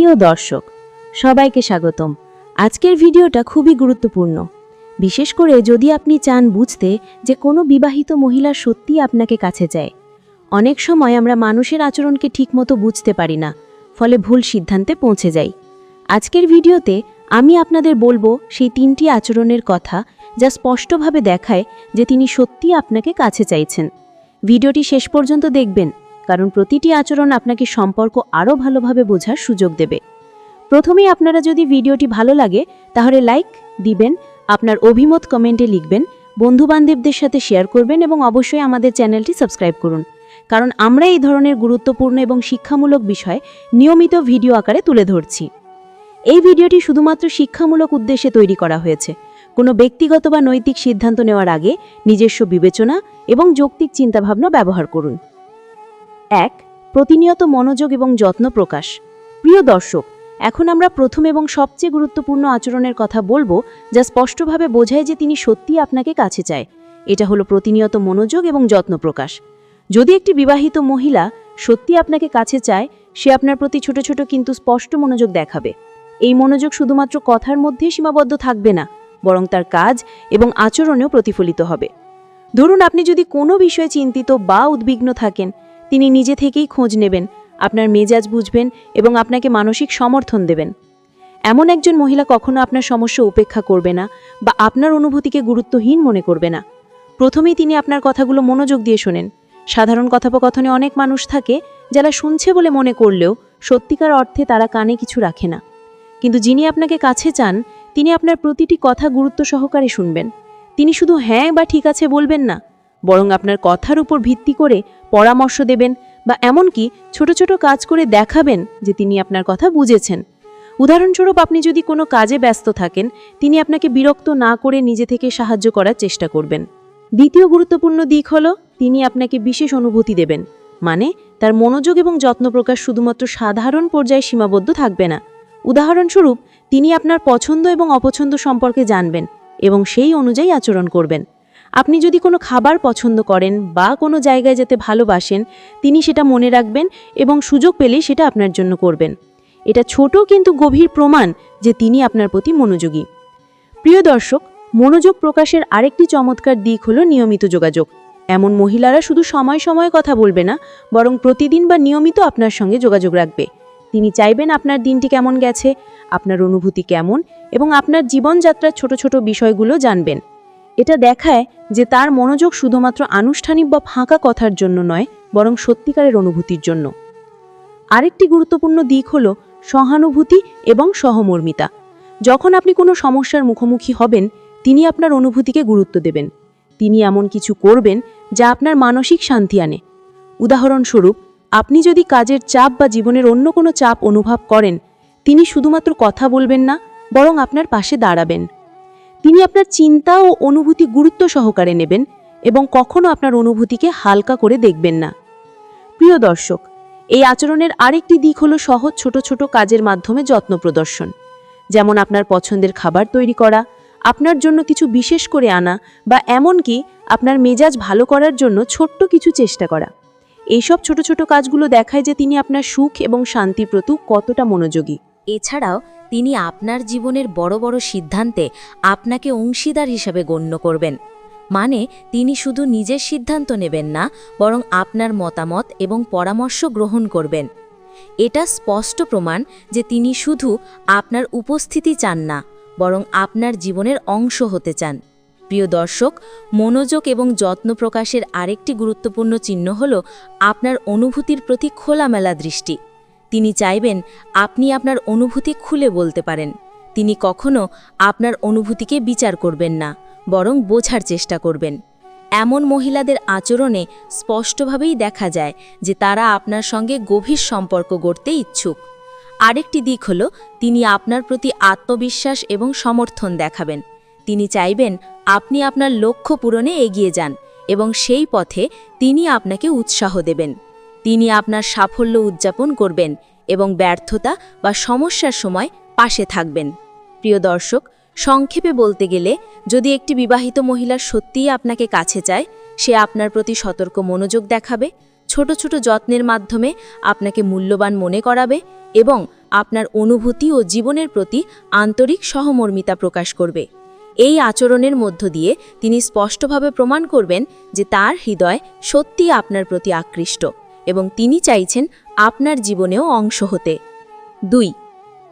প্রিয় দর্শক, সবাইকে স্বাগতম। আজকের ভিডিওটা খুবই গুরুত্বপূর্ণ। বিশেষ করে যদি আপনি চান বুঝতে যে কোনো বিবাহিত মহিলা সত্যি আপনাকে কাছে চায় অনেক সময় আমরা মানুষের আচরণকে ঠিকমতো বুঝতে পারি না, ফলে ভুল সিদ্ধান্তে পৌঁছে যাই। আজকের ভিডিওতে আমি আপনাদের বলব সেই তিনটি আচরণের কথা যা স্পষ্টভাবে দেখায় যে তিনি সত্যি আপনাকে কাছে চাইছেন। ভিডিওটি শেষ পর্যন্ত দেখবেন। কারণ প্রতিটি আচরণ আপনাকে সম্পর্ক আরও ভালোভাবে বোঝার সুযোগ দেবে। প্রথমেই আপনারা যদি ভিডিওটি ভালো লাগে, তাহলে লাইক দিবেন, আপনার অভিমত কমেন্টে লিখবেন, বন্ধুবান্ধবদের সাথে শেয়ার করবেন এবং অবশ্যই আমাদের চ্যানেলটি সাবস্ক্রাইব করুন। কারণ আমরা এই ধরনের গুরুত্বপূর্ণ এবং শিক্ষামূলক বিষয় নিয়মিত ভিডিও আকারে তুলে ধরছি। এই ভিডিওটি শুধুমাত্র শিক্ষামূলক উদ্দেশ্যে তৈরি করা হয়েছে। কোনো ব্যক্তিগত বা নৈতিক সিদ্ধান্ত নেওয়ার আগে নিজস্ব বিবেচনা এবং যৌক্তিক চিন্তাভাবনা ব্যবহার করুন। এক, প্রতিনিয়ত মনোযোগ এবং যত্ন প্রকাশ। প্রিয় দর্শক, এখন আমরা প্রথম এবং সবচেয়ে গুরুত্বপূর্ণ আচরণের কথা বলব যা স্পষ্টভাবে বোঝায় যে তিনি সত্যিই আপনাকে কাছে চায়। এটা হলো প্রতিনিয়ত মনোযোগ এবং যত্ন প্রকাশ। যদি একটি বিবাহিত মহিলা সত্যি আপনাকে কাছে চায়, সে আপনার প্রতি ছোট ছোট কিন্তু স্পষ্ট মনোযোগ দেখাবে। এই মনোযোগ শুধুমাত্র কথার মধ্যেই সীমাবদ্ধ থাকবে না, বরং তার কাজ এবং আচরণেও প্রতিফলিত হবে। ধরুন আপনি যদি কোনো বিষয়ে চিন্তিত বা উদ্বিগ্ন থাকেন তিনি নিজে থেকেই খোঁজ নেবেন, আপনার মেজাজ বুঝবেন এবং আপনাকে মানসিক সমর্থন দেবেন। এমন একজন মহিলা কখনো আপনার সমস্যা উপেক্ষা করবে না বা আপনার অনুভূতিকে গুরুত্বহীন মনে করবে না। প্রথমেই তিনি আপনার কথাগুলো মনোযোগ দিয়ে শোনেন। সাধারণ কথোপকথনে অনেক মানুষ থাকে যারা শুনছে বলে মনে করলেও সত্যিকার অর্থে তারা কানে কিছু রাখে না। কিন্তু যিনি আপনাকে কাছে চান, তিনি আপনার প্রতিটি কথা গুরুত্ব সহকারে শুনবেন। তিনি শুধু হ্যাঁ বা ঠিক আছে বলবেন না। বরং আপনার কথার উপর ভিত্তি করে পরামর্শ দেবেন বা এমনকি ছোট ছোট কাজ করে দেখাবেন যে তিনি আপনার কথা বুঝেছেন। উদাহরণস্বরূপ আপনি যদি কোনো কাজে ব্যস্ত থাকেন, তিনি আপনাকে বিরক্ত না করে নিজে থেকে সাহায্য করার চেষ্টা করবেন। দ্বিতীয় গুরুত্বপূর্ণ দিক হল, তিনি আপনাকে বিশেষ অনুভূতি দেবেন মানে তার মনোযোগ এবং যত্ন প্রকাশ শুধুমাত্র সাধারণ পর্যায়ে সীমাবদ্ধ থাকবে না। উদাহরণস্বরূপ, তিনি আপনার পছন্দ এবং অপছন্দ সম্পর্কে জানবেন এবং সেই অনুযায়ী আচরণ করবেন। আপনি যদি কোনো খাবার পছন্দ করেন বা কোনো জায়গায় যেতে ভালোবাসেন, তিনি সেটা মনে রাখবেন এবং সুযোগ পেলেই সেটা আপনার জন্য করবেন। এটা ছোট কিন্তু গভীর প্রমাণ যে তিনি আপনার প্রতি মনোযোগী। প্রিয় দর্শক, মনোযোগ প্রকাশের আরেকটি চমৎকার দিক হলো নিয়মিত যোগাযোগ। এমন মহিলারা শুধু সময় সময় কথা বলবে না, বরং প্রতিদিন বা নিয়মিত আপনার সঙ্গে যোগাযোগ রাখবে। তিনি চাইবেন আপনার দিনটি কেমন গেছে, আপনার অনুভূতি কেমন এবং আপনার জীবনযাত্রার ছোট ছোট বিষয়গুলো জানবেন। এটা দেখায় যে তার মনোযোগ শুধুমাত্র আনুষ্ঠানিক বা ফাঁকা কথার জন্য নয়, বরং সত্যিকারের অনুভূতির জন্য। আরেকটি গুরুত্বপূর্ণ দিক হল সহানুভূতি এবং সহমর্মিতা। যখন আপনি কোনো সমস্যার মুখোমুখি হবেন, তিনি আপনার অনুভূতিকে গুরুত্ব দেবেন। তিনি এমন কিছু করবেন যা আপনার মানসিক শান্তি আনে। উদাহরণস্বরূপ, আপনি যদি কাজের চাপ বা জীবনের অন্য কোনো চাপ অনুভব করেন, তিনি শুধুমাত্র কথা বলবেন না, বরং আপনার পাশে দাঁড়াবেন। তিনি আপনার চিন্তা ও অনুভূতি গুরুত্ব সহকারে নেবেন এবং কখনো আপনার অনুভূতিকে হালকা করে দেখবেন না। প্রিয় দর্শক, এই আচরণের আরেকটি দিক হলো সহজ ছোট ছোট কাজের মাধ্যমে যত্ন প্রদর্শন। যেমন আপনার পছন্দের খাবার তৈরি করা, আপনার জন্য কিছু বিশেষ করে আনা বা এমনকি আপনার মেজাজ ভালো করার জন্য ছোট্ট কিছু চেষ্টা করা। এইসব ছোট ছোট কাজগুলো দেখায় যে তিনি আপনার সুখ এবং শান্তি প্রতি কতটা মনোযোগী। এছাড়াও তিনি আপনার জীবনের বড় বড় সিদ্ধান্তে আপনাকে অংশীদার হিসাবে গণ্য করবেন। মানে তিনি শুধু নিজের সিদ্ধান্ত নেবেন না, বরং আপনার মতামত এবং পরামর্শ গ্রহণ করবেন। এটা স্পষ্ট প্রমাণ যে তিনি শুধু আপনার উপস্থিতি চান না, বরং আপনার জীবনের অংশ হতে চান। প্রিয় দর্শক, মনোযোগ এবং যত্ন প্রকাশের আরেকটি গুরুত্বপূর্ণ চিহ্ন হল আপনার অনুভূতির প্রতি খোলামেলা দৃষ্টি। তিনি চাইবেন আপনি আপনার অনুভূতি খুলে বলতে পারেন। তিনি কখনো আপনার অনুভূতিকে বিচার করবেন না, বরং বোঝার চেষ্টা করবেন। এমন মহিলাদের আচরণে স্পষ্টভাবেই দেখা যায় যে তারা আপনার সঙ্গে গভীর সম্পর্ক গড়তে ইচ্ছুক। আরেকটি দিক হল, তিনি আপনার প্রতি আত্মবিশ্বাস এবং সমর্থন দেখাবেন। তিনি চাইবেন আপনি আপনার লক্ষ্য পূরণে এগিয়ে যান এবং সেই পথে তিনি আপনাকে উৎসাহ দেবেন। তিনি আপনার সাফল্য উদযাপন করবেন এবং ব্যর্থতা বা সমস্যার সময় পাশে থাকবেন। প্রিয় দর্শক, সংক্ষেপে বলতে গেলে, যদি একটি বিবাহিত মহিলা সত্যিই আপনাকে কাছে চায়, সে আপনার প্রতি সতর্ক মনোযোগ দেখাবে, ছোট ছোট যত্নের মাধ্যমে আপনাকে মূল্যবান মনে করাবে এবং আপনার অনুভূতি ও জীবনের প্রতি আন্তরিক সহমর্মিতা প্রকাশ করবে। এই আচরণের মধ্য দিয়ে তিনি স্পষ্টভাবে প্রমাণ করবেন যে তার হৃদয় সত্যি আপনার প্রতি আকৃষ্ট। এবং তিনি চাইছেন আপনার জীবনেও অংশ হতে। দুই,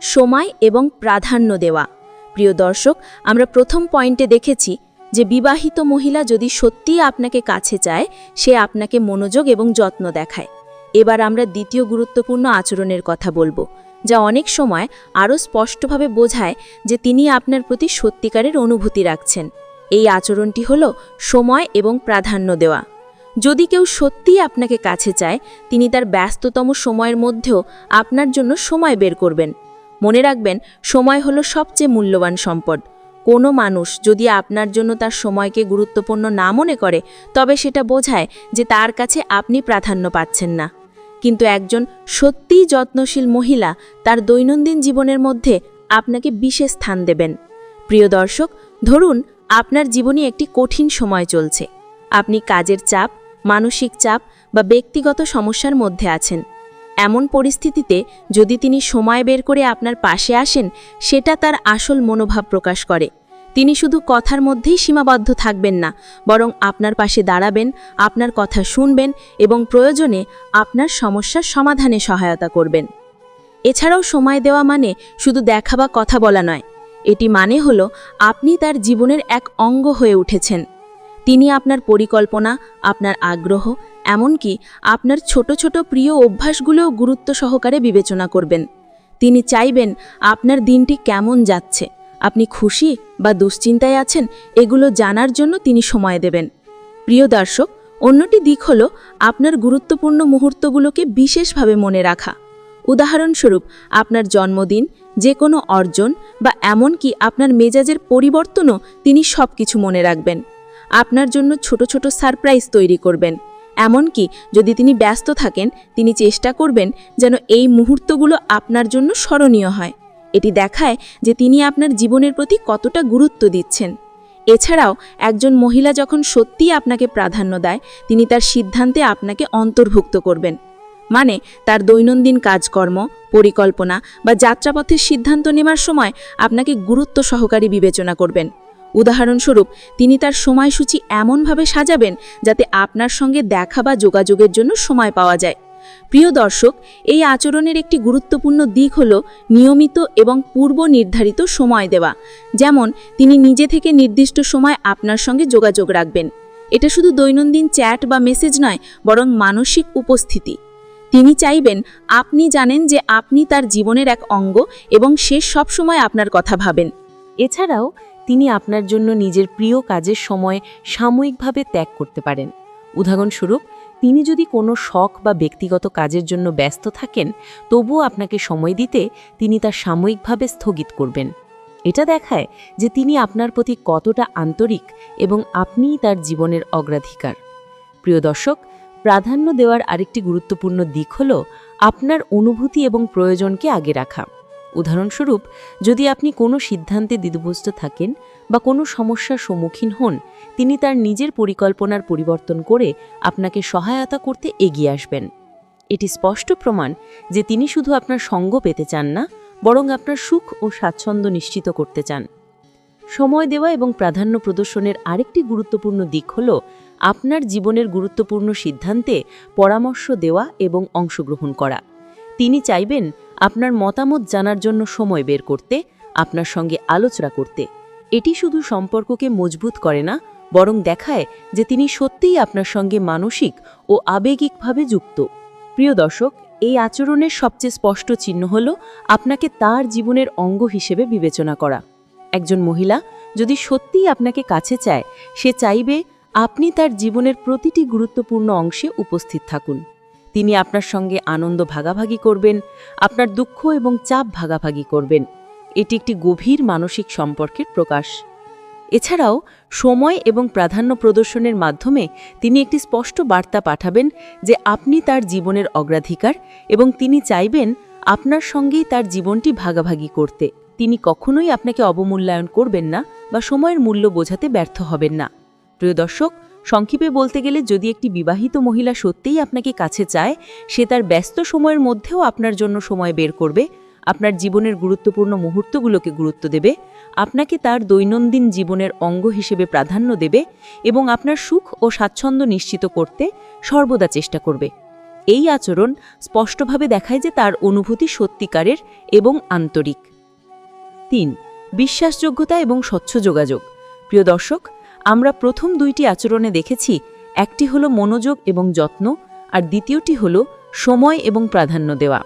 সময় এবং প্রাধান্য দেওয়া। প্রিয় দর্শক, আমরা প্রথম পয়েন্টে দেখেছি যে বিবাহিত মহিলা যদি সত্যিই আপনাকে কাছে চায়, সে আপনাকে মনোযোগ এবং যত্ন দেখায়। এবার আমরা দ্বিতীয় গুরুত্বপূর্ণ আচরণের কথা বলব, যা অনেক সময় আরও স্পষ্টভাবে বোঝায় যে তিনি আপনার প্রতি সত্যিকারের অনুভূতি রাখছেন। এই আচরণটি হল সময় এবং প্রাধান্য দেওয়া। যদি কেউ সত্যিই আপনাকে কাছে চায়, তিনি তার ব্যস্ততম সময়ের মধ্যেও আপনার জন্য সময় বের করবেন। মনে রাখবেন, সময় হলো সবচেয়ে মূল্যবান সম্পদ। কোনো মানুষ যদি আপনার জন্য তার সময়কে গুরুত্বপূর্ণ না মনে করে, তবে সেটা বোঝায় যে তার কাছে আপনি প্রাধান্য পাচ্ছেন না। কিন্তু একজন সত্যিই যত্নশীল মহিলা তার দৈনন্দিন জীবনের মধ্যে আপনাকে বিশেষ স্থান দেবেন। প্রিয় দর্শক, ধরুন আপনার জীবনে একটি কঠিন সময় চলছে। আপনি কাজের চাপ মানসিক চাপ বা ব্যক্তিগত সমস্যার মধ্যে আছেন। এমন পরিস্থিতিতে যদি তিনি সময় বের করে আপনার পাশে আসেন, সেটা তার আসল মনোভাব প্রকাশ করে। তিনি শুধু কথার মধ্যেই সীমাবদ্ধ থাকবেন না, বরং আপনার পাশে দাঁড়াবেন, আপনার কথা শুনবেন এবং প্রয়োজনে আপনার সমস্যার সমাধানে সহায়তা করবেন। এছাড়াও সময় দেওয়া মানে শুধু দেখা বা কথা বলা নয়। এটি মানে হল আপনি তার জীবনের এক অঙ্গ হয়ে উঠেছেন। তিনি আপনার পরিকল্পনা, আপনার আগ্রহ, এমনকি আপনার ছোট ছোট প্রিয় অভ্যাসগুলোও গুরুত্ব সহকারে বিবেচনা করবেন। তিনি চাইবেন আপনার দিনটি কেমন যাচ্ছে, আপনি খুশি বা দুশ্চিন্তায় আছেন, এগুলো জানার জন্য তিনি সময় দেবেন। প্রিয় দর্শক, অন্যটি দিক হল আপনার গুরুত্বপূর্ণ মুহূর্তগুলোকে বিশেষভাবে মনে রাখা। উদাহরণস্বরূপ, আপনার জন্মদিন যে কোনো অর্জন বা এমনকি আপনার মেজাজের পরিবর্তনও তিনি সব কিছু মনে রাখবেন। আপনার জন্য ছোট ছোট সারপ্রাইজ তৈরি করবেন। এমনকি যদি তিনি ব্যস্ত থাকেন, তিনি চেষ্টা করবেন যেন এই মুহূর্তগুলো আপনার জন্য স্মরণীয় হয়। এটি দেখায় যে তিনি আপনার জীবনের প্রতি কতটা গুরুত্ব দিচ্ছেন। এছাড়াও, একজন মহিলা যখন সত্যিই আপনাকে প্রাধান্য দেয়, তিনি তার সিদ্ধান্তে আপনাকে অন্তর্ভুক্ত করবেন। মানে তার দৈনন্দিন কাজকর্ম, পরিকল্পনা বা যাত্রাপথের সিদ্ধান্ত নেওয়ার সময় আপনাকে গুরুত্ব সহকারী বিবেচনা করবেন। উদাহরণস্বরূপ, তিনি তার সময়সূচি এমনভাবে সাজাবেন যাতে আপনার সঙ্গে দেখা বা যোগাযোগের জন্য সময় পাওয়া যায়। প্রিয় দর্শক, এই আচরণের একটি গুরুত্বপূর্ণ দিক হল নিয়মিত এবং পূর্ব নির্ধারিত সময় দেওয়া। যেমন, তিনি নিজে থেকে নির্দিষ্ট সময় আপনার সঙ্গে যোগাযোগ রাখবেন। এটা শুধু দৈনন্দিন চ্যাট বা মেসেজ নয়, বরং মানসিক উপস্থিতি। তিনি চাইবেন আপনি জানেন যে আপনি তার জীবনের এক অঙ্গ এবং সে সবসময় আপনার কথা ভাবেন। এছাড়াও তিনি আপনার জন্য নিজের প্রিয় কাজের সময় সাময়িকভাবে ত্যাগ করতে পারেন। উদাহরণস্বরূপ, তিনি যদি কোনো শখ বা ব্যক্তিগত কাজের জন্য ব্যস্ত থাকেন, তবুও আপনাকে সময় দিতে তিনি তা সাময়িকভাবে স্থগিত করবেন। এটা দেখায় যে তিনি আপনার প্রতি কতটা আন্তরিক এবং আপনিই তার জীবনের অগ্রাধিকার। প্রিয় দর্শক, প্রাধান্য দেওয়ার আরেকটি গুরুত্বপূর্ণ দিক হল আপনার অনুভূতি এবং প্রয়োজনকে আগে রাখা। উদাহরণস্বরূপ, যদি আপনি কোনো সিদ্ধান্তে দ্বিধাগ্রস্ত থাকেন বা কোনো সমস্যার সম্মুখীন হন, তিনি তার নিজের পরিকল্পনার পরিবর্তন করে আপনাকে সহায়তা করতে এগিয়ে আসবেন। এটি স্পষ্ট প্রমাণ যে তিনি শুধু আপনার সঙ্গ পেতে চান না, বরং আপনার সুখ ও স্বাচ্ছন্দ্য নিশ্চিত করতে চান। সময় দেওয়া এবং প্রাধান্য প্রদর্শনের আরেকটি গুরুত্বপূর্ণ দিক হল আপনার জীবনের গুরুত্বপূর্ণ সিদ্ধান্তে পরামর্শ দেওয়া এবং অংশগ্রহণ করা। তিনি চাইবেন আপনার মতামত জানার জন্য সময় বের করতে, আপনার সঙ্গে আলোচনা করতে। এটি শুধু সম্পর্ককে মজবুত করে না, বরং দেখায় যে তিনি সত্যিই আপনার সঙ্গে মানসিক ও আবেগিকভাবে যুক্ত। প্রিয় দর্শক, এই আচরণের সবচেয়ে স্পষ্ট চিহ্ন হল আপনাকে তার জীবনের অঙ্গ হিসেবে বিবেচনা করা। একজন মহিলা যদি সত্যিই আপনাকে কাছে চায়, সে চাইবে আপনি তার জীবনের প্রতিটি গুরুত্বপূর্ণ অংশে উপস্থিত থাকুন। তিনি আপনার সঙ্গে আনন্দ ভাগাভাগি করবেন, আপনার দুঃখ এবং চাপ ভাগাভাগি করবেন। এটি একটি গভীর মানসিক সম্পর্কের প্রকাশ। এছাড়াও, সময় এবং প্রাধান্য প্রদর্শনের মাধ্যমে তিনি একটি স্পষ্ট বার্তা পাঠাবেন যে আপনি তার জীবনের অগ্রাধিকার এবং তিনি চাইবেন আপনার সঙ্গেই তার জীবনটি ভাগাভাগি করতে। তিনি কখনোই আপনাকে অবমূল্যায়ন করবেন না বা সময়ের মূল্য বোঝাতে ব্যর্থ হবেন না। প্রিয় দর্শক সংক্ষেপে বলতে গেলে যদি একটি বিবাহিত মহিলা সত্যিই আপনাকে কাছে চায়, সে তার ব্যস্ত সময়ের মধ্যেও আপনার জন্য সময় বের করবে, আপনার জীবনের গুরুত্বপূর্ণ মুহূর্তগুলোকে গুরুত্ব দেবে, আপনাকে তার দৈনন্দিন জীবনের অঙ্গ হিসেবে প্রাধান্য দেবে এবং আপনার সুখ ও স্বাচ্ছন্দ্য নিশ্চিত করতে সর্বদা চেষ্টা করবে। এই আচরণ স্পষ্টভাবে দেখায় যে তার অনুভূতি সত্যিকারের এবং আন্তরিক। তিন, বিশ্বাসযোগ্যতা এবং স্বচ্ছ যোগাযোগ। প্রিয় দর্শক আমরা প্রথম দুইটি আচরণে দেখেছি, একটি হলো মনোযোগ এবং যত্ন, আর দ্বিতীয়টি হলো সময় এবং প্রাধান্য দেওয়া।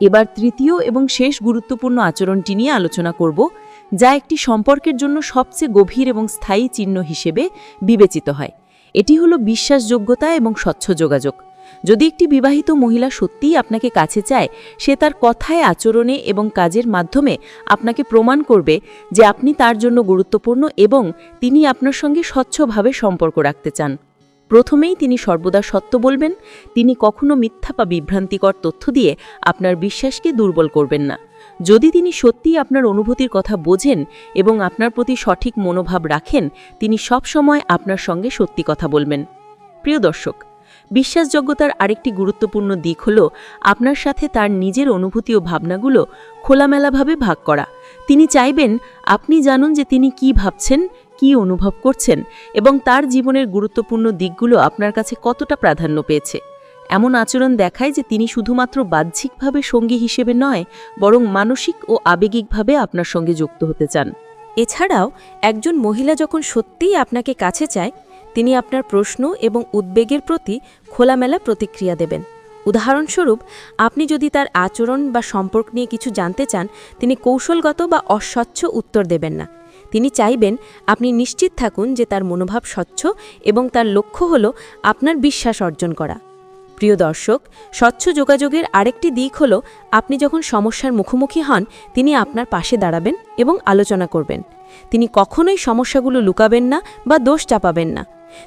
এবার তৃতীয় এবং শেষ গুরুত্বপূর্ণ আচরণটি নিয়ে আলোচনা করব, যা একটি সম্পর্কের জন্য সবচেয়ে গভীর এবং স্থায়ী চিহ্ন হিসেবে বিবেচিত হয়। এটি হলো বিশ্বাসযোগ্যতা এবং স্বচ্ছ যোগাযোগ। যদি একটি বিবাহিত মহিলা সত্যিই আপনাকে কাছে চায়, সে তার কথায়, আচরণে এবং কাজের মাধ্যমে আপনাকে প্রমাণ করবে যে আপনি তার জন্য গুরুত্বপূর্ণ এবং তিনি আপনার সঙ্গে স্বচ্ছভাবে সম্পর্ক রাখতে চান। প্রথমেই তিনি সর্বদা সত্য বলবেন, তিনি কখনো মিথ্যা বা বিভ্রান্তিকর তথ্য দিয়ে আপনার বিশ্বাসকে দুর্বল করবেন না। যদি তিনি সত্যিই আপনার অনুভূতির কথা বোঝেন এবং আপনার প্রতি সঠিক মনোভাব রাখেন, তিনি সব সময় আপনার সঙ্গে সত্যি কথা বলবেন। প্রিয় দর্শক বিশ্বাসযোগ্যতার আরেকটি গুরুত্বপূর্ণ দিক হল আপনার সাথে তার নিজের অনুভূতি ও ভাবনাগুলো খোলামেলাভাবে ভাগ করা। তিনি চাইবেন আপনি জানুন যে তিনি কি ভাবছেন, কি অনুভব করছেন এবং তার জীবনের গুরুত্বপূর্ণ দিকগুলো আপনার কাছে কতটা প্রাধান্য পেয়েছে। এমন আচরণ দেখায় যে তিনি শুধুমাত্র বাহ্যিকভাবে সঙ্গী হিসেবে নয়, বরং মানসিক ও আবেগিকভাবে আপনার সঙ্গে যুক্ত হতে চান। এছাড়াও একজন মহিলা যখন সত্যিই আপনাকে কাছে চায় তিনি আপনার প্রশ্ন এবং উদ্বেগের প্রতি খোলামেলা প্রতিক্রিয়া দেবেন। উদাহরণস্বরূপ, আপনি যদি তার আচরণ বা সম্পর্ক নিয়ে কিছু জানতে চান, তিনি কৌশলগত বা অস্বচ্ছ উত্তর দেবেন না। তিনি চাইবেন আপনি নিশ্চিত থাকুন যে তার মনোভাব স্বচ্ছ এবং তার লক্ষ্য হল আপনার বিশ্বাস অর্জন করা। প্রিয় দর্শক, স্বচ্ছ যোগাযোগের আরেকটি দিক হল, আপনি যখন সমস্যার মুখোমুখি হন, তিনি আপনার পাশে দাঁড়াবেন এবং আলোচনা করবেন। তিনি কখনোই সমস্যাগুলো লুকাবেন না বা দোষ চাপাবেন না।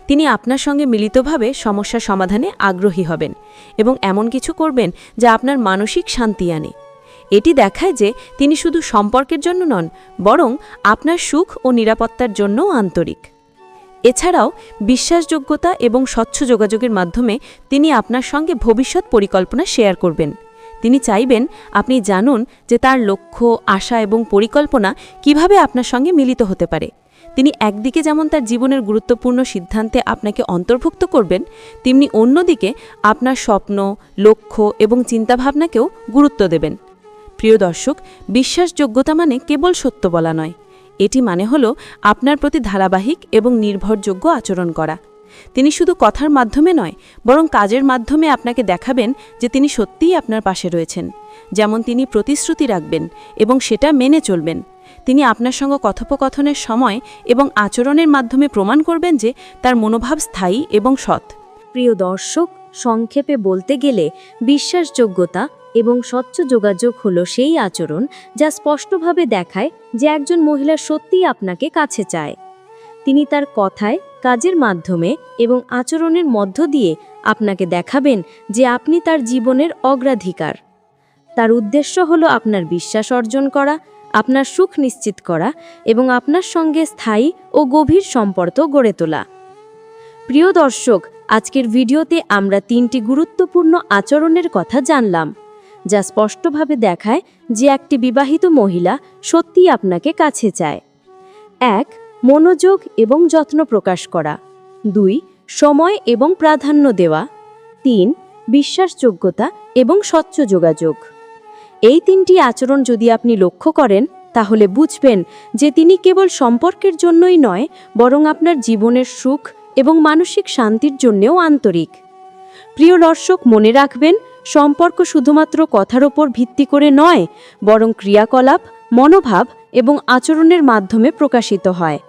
তিনি আপনার সঙ্গে মিলিতভাবে সমস্যা সমাধানে আগ্রহী হবেন এবং এমন কিছু করবেন যা আপনার মানসিক শান্তি আনে। এটি দেখায় যে তিনি শুধু সম্পর্কের জন্য নন, বরং আপনার সুখ ও নিরাপত্তার জন্যও আন্তরিক। এছাড়াও বিশ্বাসযোগ্যতা এবং স্বচ্ছ যোগাযোগের মাধ্যমে তিনি আপনার সঙ্গে ভবিষ্যৎ পরিকল্পনা শেয়ার করবেন। তিনি চাইবেন আপনি জানুন যে তার লক্ষ্য, আশা এবং পরিকল্পনা কীভাবে আপনার সঙ্গে মিলিত হতে পারে। তিনি একদিকে যেমন তার জীবনের গুরুত্বপূর্ণ সিদ্ধান্তে আপনাকে অন্তর্ভুক্ত করবেন, তেমনি অন্যদিকে আপনার স্বপ্ন, লক্ষ্য এবং চিন্তাভাবনাকেও গুরুত্ব দেবেন। প্রিয় দর্শক, বিশ্বাসযোগ্যতা মানে কেবল সত্য বলা নয়। এটি মানে হল আপনার প্রতি ধারাবাহিক এবং নির্ভরযোগ্য আচরণ করা। তিনি শুধু কথার মাধ্যমে নয়, বরং কাজের মাধ্যমে আপনাকে দেখাবেন যে তিনি সত্যিই আপনার পাশে রয়েছেন, যেমন তিনি প্রতিশ্রুতি রাখবেন এবং সেটা মেনে চলবেন। তিনি আপনার সঙ্গে কথোপকথনের সময় এবং আচরণের মাধ্যমে প্রমাণ করবেন যে তার মনোভাব স্থায়ী এবং সৎ। প্রিয় দর্শক, সংক্ষেপে বলতে গেলে বিশ্বাসযোগ্যতা এবং স্বচ্ছ যোগাযোগ হলো সেই আচরণ যা স্পষ্টভাবে দেখায় যে একজন মহিলা সত্যিই আপনাকে কাছে চায়। তিনি তার কথায়, কাজের মাধ্যমে এবং আচরণের মধ্য দিয়ে আপনাকে দেখাবেন যে আপনি তার জীবনের অগ্রাধিকার। তার উদ্দেশ্য হলো আপনার বিশ্বাস অর্জন করা আপনার সুখ নিশ্চিত করা এবং আপনার সঙ্গে স্থায়ী ও গভীর সম্পর্ক গড়ে তোলা। প্রিয় দর্শক, আজকের ভিডিওতে আমরা তিনটি গুরুত্বপূর্ণ আচরণের কথা জানলাম, যা স্পষ্টভাবে দেখায় যে একটি বিবাহিত মহিলা সত্যিই আপনাকে কাছে চায়। এক, মনোযোগ এবং যত্ন প্রকাশ করা। দুই, সময় এবং প্রাধান্য দেওয়া। তিন, বিশ্বাসযোগ্যতা এবং স্বচ্ছ যোগাযোগ। এই তিনটি আচরণ যদি আপনি লক্ষ্য করেন, তাহলে বুঝবেন যে তিনি কেবল সম্পর্কের জন্যই নয়, বরং আপনার জীবনের সুখ এবং মানসিক শান্তির জন্যেও আন্তরিক। প্রিয় দর্শক, মনে রাখবেন, সম্পর্ক শুধুমাত্র কথার ওপর ভিত্তি করে নয়, বরং ক্রিয়াকলাপ, মনোভাব এবং আচরণের মাধ্যমে প্রকাশিত হয়।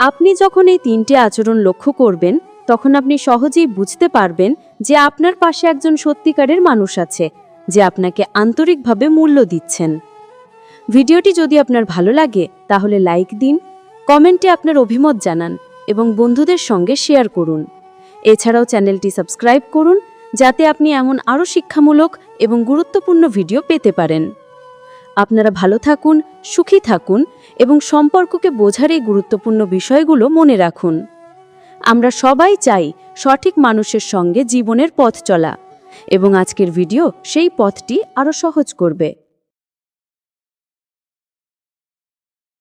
আপনি যখন এই তিনটে আচরণ লক্ষ্য করবেন, তখন আপনি সহজেই বুঝতে পারবেন যে আপনার পাশে একজন সত্যিকারের মানুষ আছে। যে আপনাকে আন্তরিকভাবে মূল্য দিচ্ছেন। ভিডিওটি যদি আপনার ভালো লাগে, তাহলে লাইক দিন, কমেন্টে আপনার অভিমত জানান এবং বন্ধুদের সঙ্গে শেয়ার করুন। এছাড়াও চ্যানেলটি সাবস্ক্রাইব করুন, যাতে আপনি এমন আরও শিক্ষামূলক এবং গুরুত্বপূর্ণ ভিডিও পেতে পারেন। আপনারা ভালো থাকুন, সুখী থাকুন এবং সম্পর্ককে বোঝার এই গুরুত্বপূর্ণ বিষয়গুলো মনে রাখুন। আমরা সবাই চাই সঠিক মানুষের সঙ্গে জীবনের পথ চলা। এবং আজকের ভিডিও সেই পথটি আরও সহজ করবে।